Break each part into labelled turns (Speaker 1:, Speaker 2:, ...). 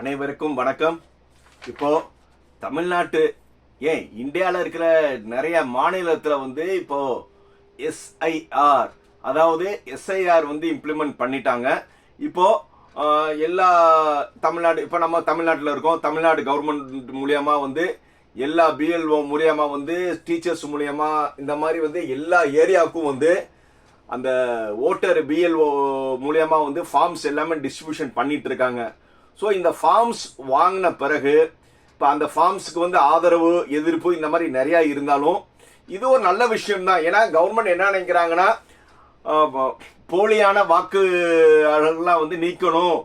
Speaker 1: அனைவருக்கும் வணக்கம். இப்போ தமிழ்நாட்டு ஏன் இந்தியாவில் இருக்கிற நிறைய மாநிலத்தில் வந்து இப்போ எஸ்ஐஆர் அதாவது எஸ்ஐஆர் வந்து இம்ப்ளிமெண்ட் பண்ணிட்டாங்க. இப்போ எல்லா தமிழ்நாடு இப்போ நம்ம தமிழ்நாட்டில் இருக்கோம். தமிழ்நாடு கவர்மெண்ட் மூலியமா வந்து எல்லா பிஎல்ஓ மூலியமா வந்து டீச்சர்ஸ் மூலியமா இந்த மாதிரி வந்து எல்லா ஏரியாவுக்கும் வந்து அந்த ஓட்டர் பிஎல்ஓ மூலியமா வந்து ஃபார்ம்ஸ் எல்லாமே டிஸ்ட்ரிபியூஷன் பண்ணிட்டு இருக்காங்க. ஸோ இந்த ஃபார்ம்ஸ் வாங்கின பிறகு இப்போ அந்த ஃபார்ம்ஸுக்கு வந்து ஆதரவு எதிர்ப்பு இந்த மாதிரி நிறையா இருந்தாலும் இது ஒரு நல்ல விஷயம் தான் ஏன்னா கவர்மெண்ட் என்ன நினைக்கிறாங்கன்னா போலியான வாக்குலாம் வந்து நீக்கணும்.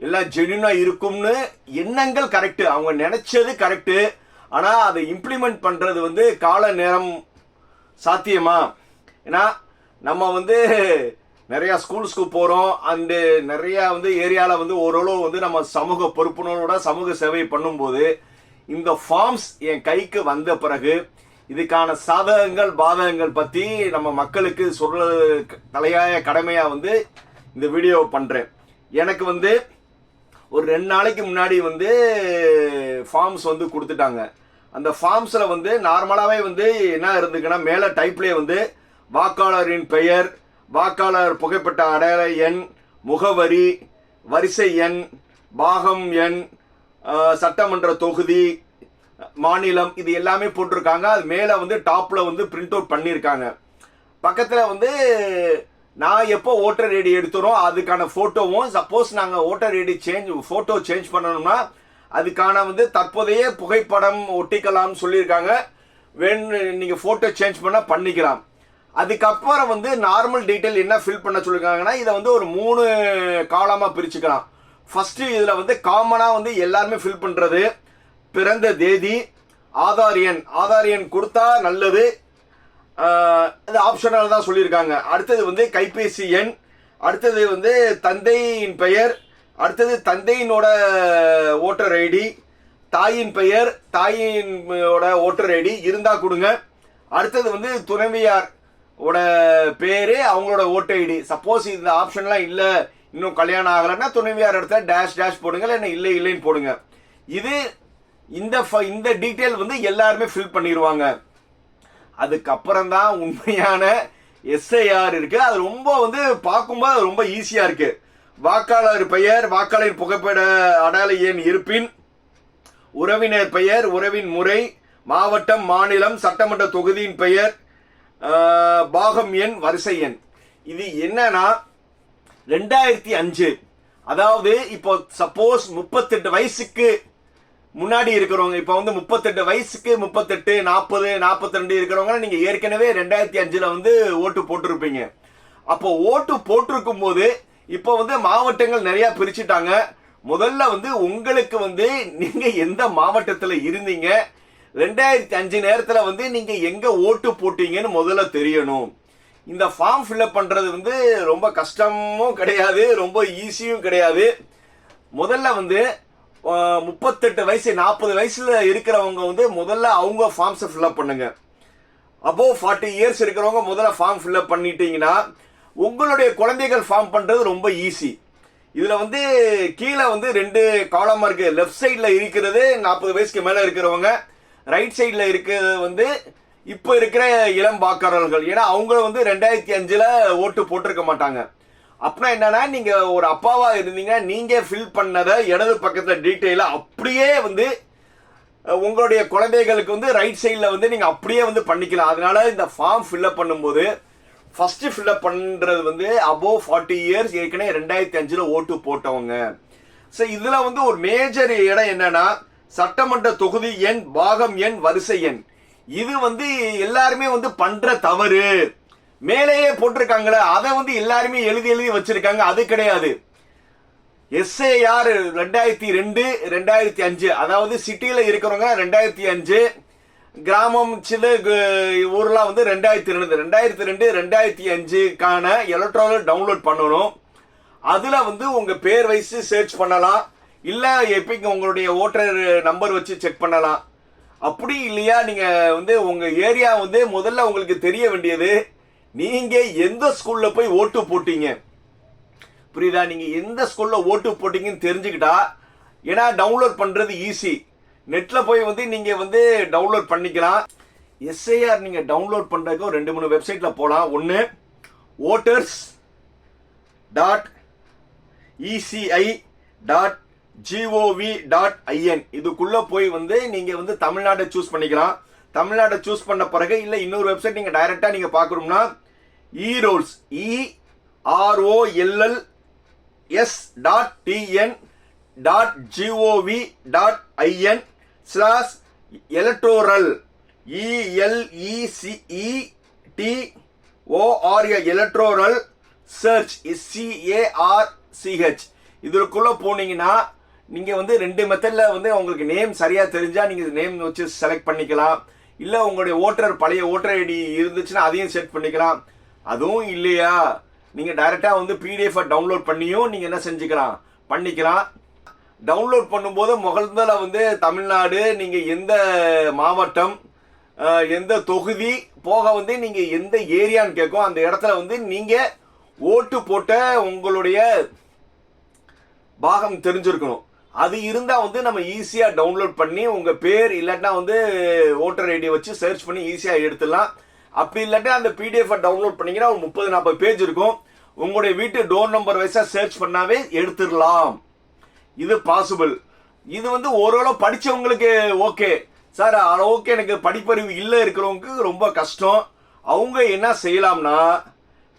Speaker 1: எல்லாம் ஜென்யூனாக இருக்கும்னு எண்ணங்கள் கரெக்டு அவங்க நினச்சது கரெக்டு ஆனால் அதை இம்ப்ளிமெண்ட் பண்ணுறது வந்து கால நேரம் சாத்தியமா? ஏன்னா நம்ம வந்து நிறைய ஸ்கூல்ஸ்க்கு போகிறோம் அண்டு நிறைய வந்து ஏரியாவில் வந்து ஓரளவு வந்து நம்ம சமூக பொறுப்புணர்வோட சமூக சேவை பண்ணும்போது இந்த ஃபார்ம்ஸ் என் கைக்கு வந்த பிறகு இதுக்கான சாதகங்கள் பாதகங்கள் பற்றி நம்ம மக்களுக்கு சொல்ல தலையாய கடமையாக வந்து இந்த வீடியோ பண்ணுறேன் எனக்கு வந்து ஒரு ரெண்டு நாளைக்கு முன்னாடி வந்து ஃபார்ம்ஸ் வந்து கொடுத்துட்டாங்க. அந்த ஃபார்ம்ஸில் வந்து நார்மலாகவே வந்து என்ன இருந்துக்குன்னா மேலே டைப்லேயே வந்து வாக்காளரின் பெயர் வாக்காளர் புகைப்பட்ட அடையாள எண் முகவரி வரிசை எண் பாகம் எண் சட்டமன்ற தொகுதி மாநிலம் இது எல்லாமே போட்டிருக்காங்க. அது மேலே வந்து டாப்பில் வந்து பிரிண்ட் அவுட் பண்ணியிருக்காங்க. பக்கத்தில் வந்து நான் எப்போ ஓட்டர் ஐடி எடுத்துறோம் அதுக்கான ஃபோட்டோவும் சப்போஸ் நாங்கள் voter ID change photo change பண்ணணும்னா அதுக்கான வந்து தற்போதைய புகைப்படம் ஒட்டிக்கலாம்னு சொல்லியிருக்காங்க. வேணும் நீங்கள் ஃபோட்டோ சேஞ்ச் பண்ணால் பண்ணிக்கலாம். அதுக்கப்புறம் வந்து நார்மல் டீட்டெயில் என்ன ஃபில் பண்ண சொல்லியிருக்காங்கன்னா இதை வந்து ஒரு மூணு காலமாக பிரிச்சுக்கலாம். ஃபஸ்ட்டு இதில் வந்து காமனாக வந்து எல்லாருமே ஃபில் பண்ணுறது பிறந்த தேதி ஆதார் எண். ஆதார் எண் கொடுத்தா நல்லது. இது ஆப்ஷனல் தான் சொல்லியிருக்காங்க. அடுத்தது வந்து கைபேசி எண். அடுத்தது வந்து தந்தையின் பெயர். அடுத்தது தந்தையினோட ஓட்டர் ஐடி. தாயின் பெயர் தாயினோட ஓட்டர் ஐடி. இருந்தால் கொடுங்க. அடுத்தது வந்து துணைவியார். ஓட பேரு அவங்களோட ஓட்டர் ஐடி. சப்போஸ் இந்த ஆப்ஷன்லாம் இல்லை இன்னும் கல்யாணம் ஆகலைன்னா துணைவியார் இடத்துல டேஷ் டேஷ் போடுங்க இல்லை இல்லை இல்லைன்னு போடுங்க. இது இந்த இந்த டீட்டெயில் வந்து எல்லாருமே ஃபில் பண்ணிடுவாங்க அதுக்கப்புறம் தான் உண்மையான எஸ்ஐஆர் இருக்கு. அது ரொம்ப வந்து பார்க்கும்போது ரொம்ப ஈஸியா இருக்கு. வாக்காளர் பெயர் வாக்காளர் புகைப்பட அடையாள எண் இருப்பின் உறவினர் பெயர் உறவின் முறை மாவட்டம் மாநிலம் சட்டமன்ற தொகுதியின் பெயர் பாகம் எண் வரிசை எண். இது என்னன்னா ரெண்டாயிரத்தி அஞ்சு. அதாவது இப்போ சப்போஸ் முப்பத்தெட்டு வயசுக்கு முன்னாடி இருக்கிறவங்க இப்போ வந்து முப்பத்தெட்டு வயசுக்கு முப்பத்தெட்டு நாற்பது நாற்பத்தி ரெண்டு இருக்கிறவங்க நீங்கள் ஏற்கனவே ரெண்டாயிரத்தி அஞ்சில் வந்து ஓட்டு போட்டிருப்பீங்க. அப்போ ஓட்டு போட்டிருக்கும் போது இப்போ வந்து மாவட்டங்கள் நிறையா பிரிச்சுட்டாங்க. முதல்ல வந்து உங்களுக்கு வந்து நீங்கள் எந்த மாவட்டத்தில் இருந்தீங்க? ரெண்டாயிரத்தி அஞ்சு நேரத்தில் வந்து நீங்கள் எங்கே ஓட்டு போட்டீங்கன்னு முதல்ல தெரியணும். இந்த ஃபார்ம் ஃபில்அப் பண்ணுறது வந்து ரொம்ப கஷ்டமும் கிடையாது ரொம்ப ஈஸியும் கிடையாது. முதல்ல வந்து முப்பத்தெட்டு வயசு நாற்பது வயசில் இருக்கிறவங்க வந்து முதல்ல அவங்க ஃபார்ம்ஸை ஃபில்அப் பண்ணுங்க. அபோவ் ஃபார்ட்டி இயர்ஸ் இருக்கிறவங்க முதல்ல ஃபார்ம் ஃபில்அப் பண்ணிட்டீங்கன்னா உங்களுடைய குழந்தைகள் ஃபார்ம் பண்ணுறது ரொம்ப ஈஸி இதில் வந்து கீழே வந்து ரெண்டு காலமாக இருக்குது லெஃப்ட் சைடில் இருக்கிறது நாற்பது வயசுக்கு மேலே இருக்கிறவங்க ரைட் சைடில் இருக்கிறது வந்து இப்போ இருக்கிற இளம் வாக்காளர்கள். ஏன்னா அவங்கள வந்து ரெண்டாயிரத்தி அஞ்சில் ஓட்டு போட்டிருக்க மாட்டாங்க. அப்படின்னா என்னன்னா நீங்கள் ஒரு அப்பாவாக இருந்தீங்க நீங்கள் ஃபில் பண்ணதை இடது பக்கத்தில் டீட்டெயிலாக அப்படியே வந்து உங்களுடைய குழந்தைகளுக்கு வந்து ரைட் சைடில் வந்து நீங்கள் அப்படியே வந்து பண்ணிக்கலாம். அதனால இந்த ஃபார்ம் ஃபில்அப் பண்ணும்போது ஃபஸ்ட்டு ஃபில்அப் பண்ணுறது வந்து அபோவ் ஃபார்ட்டி இயர்ஸ் ஏற்கனவே ரெண்டாயிரத்தி அஞ்சில் ஓட்டு போட்டவங்க. ஸோ இதில் வந்து ஒரு மேஜர் இடம் என்னன்னா சட்டமன்ற தொகுதி எண் பாகம் எண் வரிசை எண். இது வந்து எல்லாருமே வந்து பண்ற தவறு. மேலேயே போட்டிருக்காங்களே அதை வந்து எல்லாருமே எழுதி எழுதி வச்சிருக்காங்க. அது கிடையாது. எஸ்ஏஆர் ரெண்டாயிரத்தி ரெண்டு ரெண்டாயிரத்தி அஞ்சு. அதாவது சிட்டியில இருக்கிறவங்க ரெண்டாயிரத்தி அஞ்சு கிராமம் சில ஊர்லாம் வந்து ரெண்டாயிரத்தி ரெண்டு. ரெண்டாயிரத்தி ரெண்டு ரெண்டாயிரத்தி அஞ்சுக்கான எலக்ட்ரானிக் டவுன்லோட் பண்ணணும். அதுல வந்து உங்க பேர் வயசு சர்ச் பண்ணலாம். இல்லை எப்பயும் உங்களுடைய ஓட்டர் நம்பர் வச்சு செக் பண்ணலாம். அப்படி இல்லையா? நீங்கள் வந்து உங்கள் ஏரியா வந்து முதல்ல உங்களுக்கு தெரிய வேண்டியது நீங்கள் எந்த ஸ்கூலில் போய் ஓட்டு போட்டீங்க? புரியுதா? நீங்கள் எந்த ஸ்கூலில் ஓட்டு போட்டீங்கன்னு தெரிஞ்சுக்கிட்டா ஏன்னா டவுன்லோட் பண்ணுறது ஈஸி நெட்டில் போய் வந்து நீங்கள் வந்து டவுன்லோட் பண்ணிக்கலாம். எஸ்ஐஆர் நீங்கள் டவுன்லோட் பண்ணுறதுக்கு ரெண்டு மூணு வெப்சைட்டில் போகலாம் ஒன்று voters dot ECI dot GOV dot IN இதுக்குள்ள போய் வந்து நீங்க வந்து தமிழ்நாட்டை சூஸ் பண்ணிக்கலாம். தமிழ்நாட்டை சூஸ் பண்ண பிறகு இல்ல இன்னொரு வெப்சைட் நீங்க டைரக்டா நீங்க பார்க்கணும்னா E rolls E S dot TN dot GOV dot IN slash electoral E ELECE T ORA electoral search CAR CH இதுக்குள்ள போனீங்கன்னா நீங்கள் வந்து ரெண்டு மெத்தடில் வந்து உங்களுக்கு நேம் சரியாக தெரிஞ்சால் நீங்கள் நேம் வச்சு செலக்ட் பண்ணிக்கலாம். இல்லை உங்களுடைய ஓட்டர் பழைய ஓட்டர் ஐடி இருந்துச்சுன்னா அதையும் செட் பண்ணிக்கலாம். அதுவும் இல்லையா? நீங்கள் டைரெக்டாக வந்து பிடிஎஃப் டவுன்லோட் பண்ணியும் நீங்கள் என்ன செஞ்சுக்கலாம்? பண்ணிக்கலாம். டவுன்லோட் பண்ணும்போது முதல்ல வந்து தமிழ்நாடு நீங்கள் எந்த மாவட்டம் எந்த தொகுதி போக வந்து நீங்கள் எந்த ஏரியான்னு கேட்கும். அந்த இடத்துல வந்து நீங்கள் ஓட்டு போட்ட உங்களுடைய பாகம் தெரிஞ்சிருக்கணும். அது இருந்தால் வந்து நம்ம ஈஸியாக டவுன்லோட் பண்ணி உங்கள் பேர் இல்லாட்டினா வந்து ஓட்டர் ஐடி வச்சு சர்ச் பண்ணி ஈஸியாக எடுத்துடலாம். அப்படி இல்லாட்டா அந்த பிடிஎஃபை டவுன்லோட் பண்ணிங்கன்னா ஒரு முப்பது நாற்பது பேஜ் இருக்கும். உங்களுடைய வீட்டு டோர் நம்பர் வைஸாக சர்ச் பண்ணாவே எடுத்துடலாம். இது பாசிபிள் இது வந்து ஓரளவு படித்தவங்களுக்கு ஓகே சார் ஓகே எனக்கு படிப்பறிவு இல்லை இருக்கிறவங்களுக்கு ரொம்ப கஷ்டம். அவங்க என்ன செய்யலாம்னா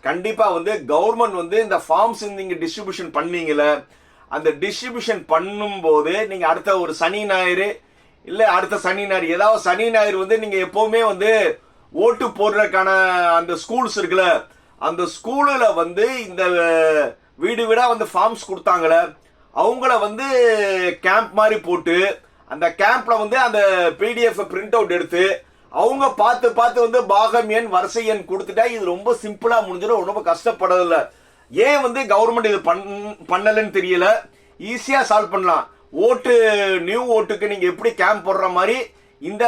Speaker 1: கண்டிப்பாக வந்து கவர்மெண்ட் வந்து இந்த ஃபார்ம்ஸ் நீங்கள் டிஸ்ட்ரிபியூஷன் பண்ணீங்களே அந்த டிஸ்ட்ரிபியூஷன் பண்ணும்போது நீங்கள் அடுத்த ஒரு சனி ஞாயிறு இல்லை அடுத்த சனி ஞாயிறு ஏதாவது சனி ஞாயிறு வந்து நீங்கள் எப்போவுமே வந்து ஓட்டு போடுறதுக்கான அந்த ஸ்கூல்ஸ் இருக்குல்ல அந்த ஸ்கூலில் வந்து இந்த வீடு வீடாக வந்து ஃபார்ம்ஸ் கொடுத்தாங்களே அவங்கள வந்து கேம்ப் மாதிரி போட்டு அந்த கேம்ப்பில் வந்து அந்த பிடிஎஃப் பிரிண்ட் அவுட் எடுத்து அவங்க பார்த்து பார்த்து வந்து பாகம் எண் வரிசை எண் கொடுத்துட்டா இது ரொம்ப சிம்பிளாக முடிஞ்சிடும் ரொம்ப கஷ்டப்படதில்ல ஏன் வந்து கவர்மெண்ட் இது பண் பண்ணலன்னு தெரியல? ஈஸியாக சால்வ் பண்ணலாம். ஓட்டு நியூ ஓட்டுக்கு நீங்கள் எப்படி கேம்ப் போடுற மாதிரி இந்த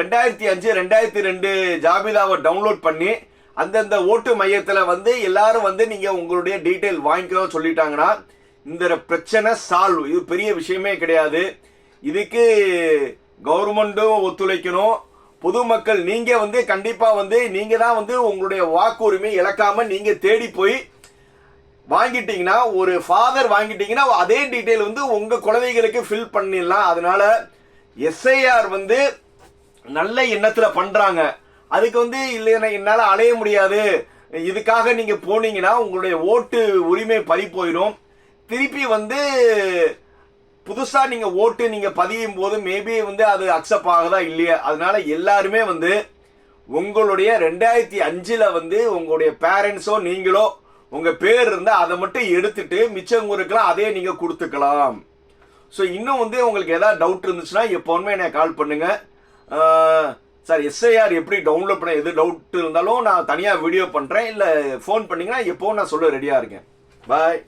Speaker 1: ரெண்டாயிரத்தி அஞ்சு ரெண்டாயிரத்தி ரெண்டு ஜாபிதாவை டவுன்லோட் பண்ணி அந்தந்த ஓட்டு மையத்தில் வந்து எல்லாரும் வந்து நீங்கள் உங்களுடைய டீட்டெயில் வாங்கிக்கலாம் சொல்லிட்டாங்கன்னா இந்த பிரச்சனை சால்வ் இது பெரிய விஷயமே கிடையாது. இதுக்கு கவர்மெண்ட்டும் ஒத்துழைக்கணும். பொதுமக்கள் நீங்கள் வந்து கண்டிப்பாக வந்து நீங்கள் தான் வந்து உங்களுடைய வாக்குரிமை இழக்காமல் நீங்கள் தேடி போய் வாங்கிட்டீங்கன்னா ஒரு ஃபாதர் வாங்கிட்டீங்கன்னா அதே டீட்டெயில் வந்து உங்க குழந்தைகளுக்கு ஃபில் பண்ணிடலாம். அதனால எஸ்ஐஆர் வந்து நல்ல எண்ணத்துல பண்றாங்க. அதுக்கு வந்து இல்லைன்னா என்னால் அலைய முடியாது. இதுக்காக நீங்க போனீங்கன்னா உங்களுடைய ஓட்டு உரிமை பறி போயிடும். திருப்பி வந்து புதுசாக நீங்கள் ஓட்டு நீங்கள் பதியும் போது மேபி வந்து அது அக்செப்ட் ஆகுதா இல்லையா? அதனால எல்லாருமே வந்து உங்களுடைய ரெண்டாயிரத்தி அஞ்சில் வந்து உங்களுடைய பேரண்ட்ஸோ நீங்களோ உங்க பேர் இருந்தா அதை மட்டும் எடுத்துட்டு மிச்சம் இருக்கலாம் அதே நீங்க கொடுத்துக்கலாம். ஸோ இன்னும் வந்து உங்களுக்கு ஏதாவது டவுட் இருந்துச்சுன்னா எப்போவுமே என்னை கால் பண்ணுங்க. சார் எஸ்ஐஆர் எப்படி டவுன்லோட் பண்ண எது டவுட் இருந்தாலும் நான் தனியாக வீடியோ பண்ணுறேன் இல்லை ஃபோன் பண்ணிங்கன்னா எப்போவும் நான் சொல்ல ரெடியாக இருக்கேன். பாய்